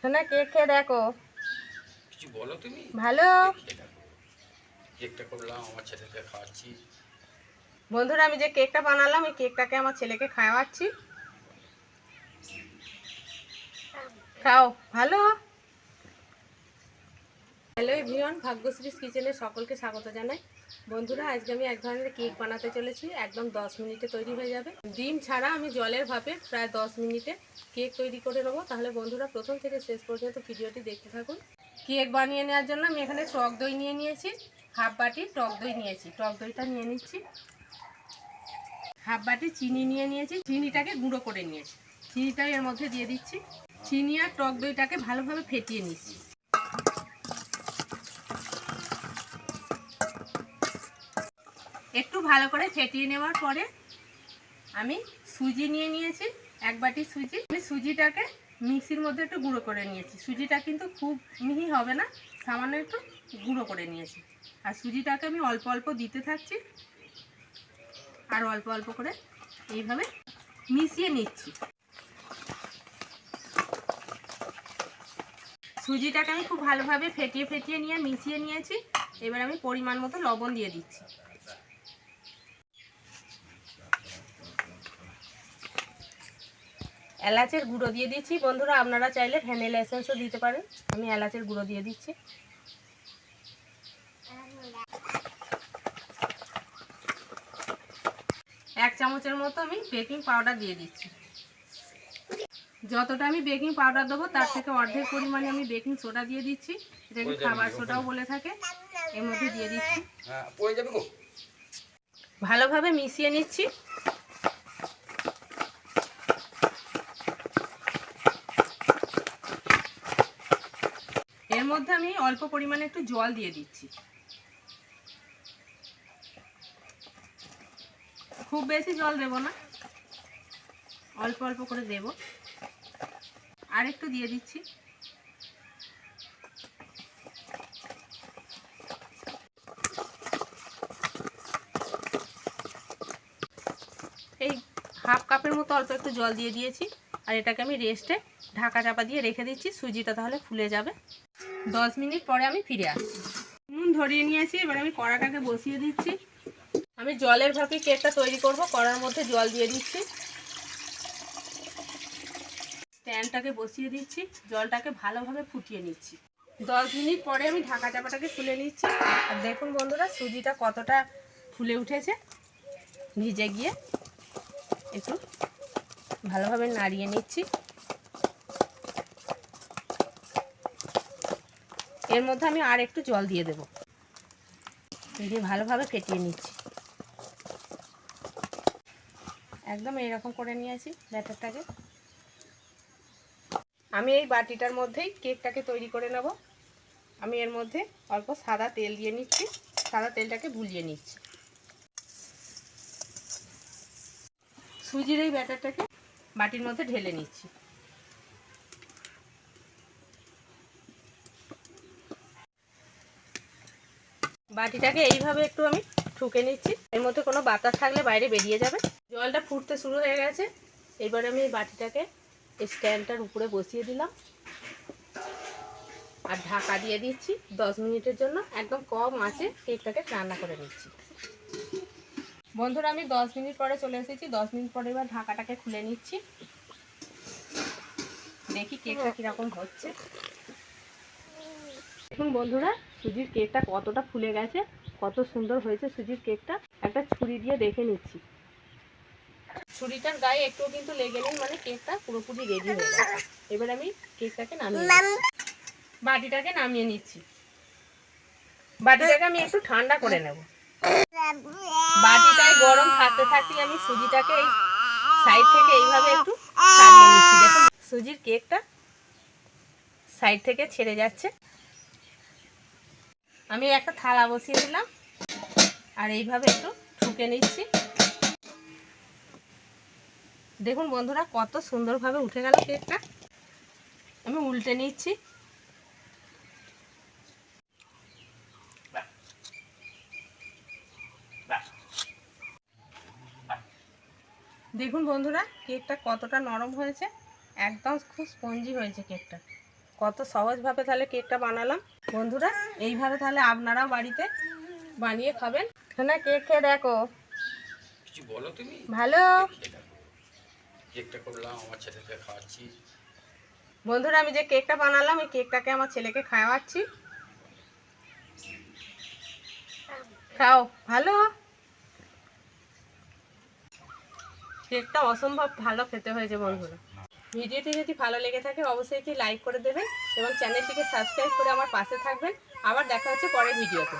শোনা কেক খেয়ে দেখো। কিছু বলো তুমি? ভালো। কেকটা করলাম আমার ছেলেকে খাওয়াচ্ছি। বন্ধুরা আমি যে কেকটা বানালাম এই কেকটাকে আমার ছেলেকে খাওয়াচ্ছি। খাও ভালো। হ্যালো এভরিওয়ান ভাগ্যশ্রীস কিচেনে সকলকে স্বাগত জানাই। বন্ধুরা, আজকে আমি এক ধরনের কেক বানাতে চলেছি। একদম দশ মিনিটে তৈরি হয়ে যাবে। ডিম ছাড়া আমি জলের ভাপে প্রায় দশ মিনিটে কেক তৈরি করে নেব। তাহলে বন্ধুরা, প্রথম থেকে শেষ পর্যন্ত ভিডিওটি দেখতে থাকুন। কেক বানিয়ে নেওয়ার জন্য আমি এখানে টক দই নিয়ে নিয়েছি, হাফ বাটি টক দই নিয়েছি। টক দইটা নিয়ে নিচ্ছি। হাফ বাটি চিনি নিয়ে নিয়েছি। চিনিটাকে গুঁড়ো করে নিয়েছি। চিনিটা এর মধ্যে দিয়ে দিচ্ছি। চিনি আর টক দইটাকে ভালোভাবে ফেটিয়ে নিচ্ছি। একটু ভালো করে ফেটিয়ে নেওয়ার পরে আমি সুজি নিয়ে নিয়েছি, এক বাটি সুজি। আমি সুজিটাকে মিক্সির মধ্যে একটু গুঁড়ো করে নিয়েছি। সুজিটা কিন্তু খুব মিহি হবে না, সামান্য একটু গুঁড়ো করে নিয়েছি। আর সুজিটাকে আমি অল্প অল্প দিতে থাকছি, আর অল্প অল্প করে এইভাবে মিশিয়ে নিচ্ছি। সুজিটাকে আমি খুব ভালোভাবে ফেটিয়ে ফেটিয়ে নিয়ে মিশিয়ে নিয়েছি। এবার আমি পরিমাণ মতো লবণ দিয়ে দিচ্ছি। এলাচের গুঁড়ো দিয়ে দিচ্ছি। বন্ধুরা আপনারা চাইলে ভ্যানিলা এসেন্সও দিতে পারেন। আমি এলাচের গুঁড়ো দিয়ে দিচ্ছি। এক চামচের মতো আমি বেকিং পাউডার দিয়ে দিচ্ছি। যতটা আমি বেকিং পাউডার দেবো তার থেকে অর্ধেক পরিমাণে আমি বেকিং সোডা দিয়ে দিচ্ছি। এটাকে খাবার সোডাও বলে থাকে এর মধ্যে দিয়ে দিচ্ছি। হ্যাঁ ভালোভাবে মিশিয়ে নিচ্ছি এর মধ্যে আমি অল্প পরিমাণে একটু জল দিয়ে দিচ্ছি। খুব বেশি জল দেব না। অল্প অল্প করে দেব। আর একটু দিয়ে দিচ্ছি। এই হাফ কাপের মতো অল্প একটু জল দিয়ে দিয়েছি। আর এটাকে আমি রেস্টে ঢাকা চাপা দিয়ে রেখে দিচ্ছি, সুজিটা তাহলে ফুলে যাবে। দশ মিনিট পরে আমি ফিরে আসছি। নুন ধরিয়ে নিয়েছি, এবার আমি কড়াটাকে বসিয়ে দিচ্ছি। আমি জলের ভাপে কেকটা তৈরি করব, কড়ার মধ্যে জল দিয়ে দিচ্ছি। স্ট্যান্ডটাকে বসিয়ে দিচ্ছি, জলটাকে ভালোভাবে ফুটিয়ে নিচ্ছি। দশ মিনিট পরে আমি ঢাকা চাপাটাকে খুলে নিচ্ছি। আর দেখুন বন্ধুরা, সুজিটা কতটা ফুলে উঠেছে। ভিজে গিয়ে একটু ভালোভাবে নাড়িয়ে নিচ্ছি। এর মধ্যে আমি আর একটু জল দিয়ে দেব। দিয়ে ভালোভাবে ফেটিয়ে নিচ্ছি। একদম এরকম করে নিয়েছি ব্যাটারটাকে। আমি এই বাটিটার মধ্যেই কেকটাকে তৈরি করে নেব। আমি এর মধ্যে অল্প সাদা তেল দিয়ে নিচ্ছি, সাদা তেলটাকে বুলিয়ে নিচ্ছি। সুজির এই ব্যাটারটাকে বাটির মধ্যে ঢেলে নিচ্ছি। বাটিটাকে এইভাবে একটু আমি ঠুকে নিচ্ছি। এর মধ্যে কোনো বাতাস থাকলে বাইরে বেরিয়ে যাবে। জলটা ফুটতে শুরু হয়ে গেছে। এবারে আমি বাটিটাকে স্ট্যান্ডটার উপরে বসিয়ে দিলাম। আর ঢাকা দিয়ে দিচ্ছি দশ মিনিটের জন্য। একদম কম আঁচে কেকটাকে রান্না করে নিচ্ছি। বন্ধুরা, আমি দশ মিনিট পরে চলে এসেছি। দশ মিনিট পরে এবার ঢাকাটাকে খুলে নিচ্ছি। দেখি কেকটা কীরকম হচ্ছে। দেখুন বন্ধুরা, সুজির কেকটা কতটা ফুলে গেছে, কত সুন্দর হয়েছে সুজির কেকটা। একটা ছুরি দিয়ে দেখে নিচ্ছি। ছুরিটার গায়ে একটু কিন্তু লেগে নেই মানে কেকটা পুরোপুরি রেডি হয়ে গেছে। এবার আমি কেকটাকে নামিয়ে। বাটিটাকে নামিয়ে নিচ্ছি। বাটিটাকে আমি একটু ঠান্ডা করে নেব। বাটিটায় গরম থাকতে থাকতে আমি সুজিটাকে এই সাইড থেকে এইভাবে একটু সুজির কেকটা সাইড থেকে ছেড়ে যাচ্ছে। আমি একটা থালা বসিয়ে দিলাম আর এইভাবে একটু ঠুকে নিচ্ছি। দেখুন বন্ধুরা, কত সুন্দরভাবে উঠে গেল কেকটা। আমি উল্টে নিচ্ছি। দেখুন বন্ধুরা কেকটা কতটা নরম হয়েছে একদম খুব স্পঞ্জি হয়েছে কেকটা। কত সহজভাবে তাহলে কেকটা বানালাম। বন্ধুরা এইভাবে তাহলে আপনারাও বাড়িতে বানিয়ে খাবেন। না কেক খেয়ে দেখো। কিছু বলো তুমি? ভালো। কেকটা করলাম আমার ছেলেকে খাওয়াচ্ছি। বন্ধুরা আমি যে কেকটা বানালাম এই কেকটাকে আমার ছেলেকে খাওয়াচ্ছি। খাও। ভালো। কেকটা অসম্ভব ভালো খেতে হয়েছে বন্ধুরা। ভিডিওটি যদি ভালো লেগে থাকে, অবশ্যই একটি লাইক করে দেবেন এবং চ্যানেলটিকে সাবস্ক্রাইব করে আমার পাশে থাকবেন। আবার দেখা হচ্ছে পরের ভিডিওতে।